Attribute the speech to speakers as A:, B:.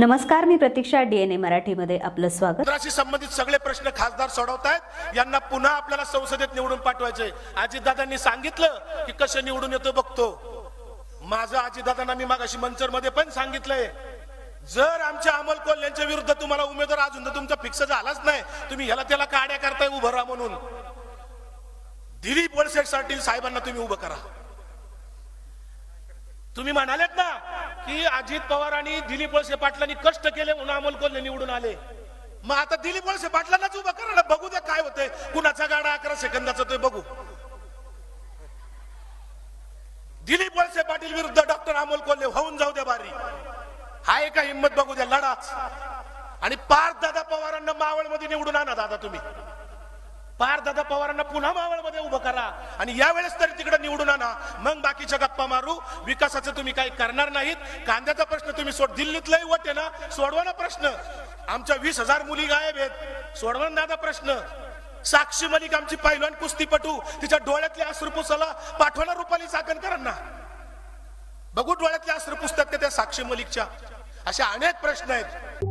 A: नमस्कार मी प्रतीक्षा डीएनए मराठीमध्ये आपलं स्वागत.
B: संबंधित सगळे प्रश्न खासदार सोडवतायत. यांना पुन्हा आपल्याला संसदेत निवडून पाठवायचे. अजितदादांनी सांगितलं की कसं निवडून येतो बघतो. माझं अजितदादांना मी मागाशी मंचरमध्ये पण सांगितलंय. जर आमच्या अमोल कोल यांच्या विरुद्ध तुम्हाला उमेदवार अजून तर तुमचा फिक्स झालाच नाही. तुम्ही ह्याला त्याला काड्या करताय उभं राहा म्हणून. दिलीप वळसेसाठी साहेबांना तुम्ही उभं करा. तुम्ही म्हणालेत ना की अजित पवार आणि दिलीप वळसे पाटलांनी कष्ट केले म्हणून अमोल कोल्हे निवडून आले. मग आता दिलीप वळसे पाटलांनाच उभं करा बघू द्या काय होतंय. कुणाचा गाडा अकरा सेकंदाचा तो बघू. दिलीप वळसे पाटील विरुद्ध डॉक्टर अमोल कोल्हे होऊन जाऊ द्या बारी. हाय का हिंमत बघू द्या लढाच. आणि पार्थ दादा पवारांना मावळमध्ये निवडून आणा दादा तुम्ही. पार दादा पवारांना पुन्हा मावळमध्ये उभं करा. आणि यावेळेस तरी तिकडे निवडून आणा. मग बाकीच्या गप्पा मारू. विकासाचं तुम्ही काही करणार नाहीत. कांद्याचा प्रश्न तुम्ही सोड. दिल्लीतलाही वट आहे ना? सोडवा ना प्रश्न. आमच्या वीस हजार मुली गायब आहेत. सोडवा ना दादा प्रश्न. साक्षी मलिक आमची पैलवान कुस्तीपटू. तिच्या डोळ्यातल्या अश्रुपुसाला पाठवा ना रुपाली चाकणकरांना? बघू डोळ्यातल्या अश्रुपुसतात का त्या साक्षी मलिकच्या? अशा अनेक प्रश्न आहेत.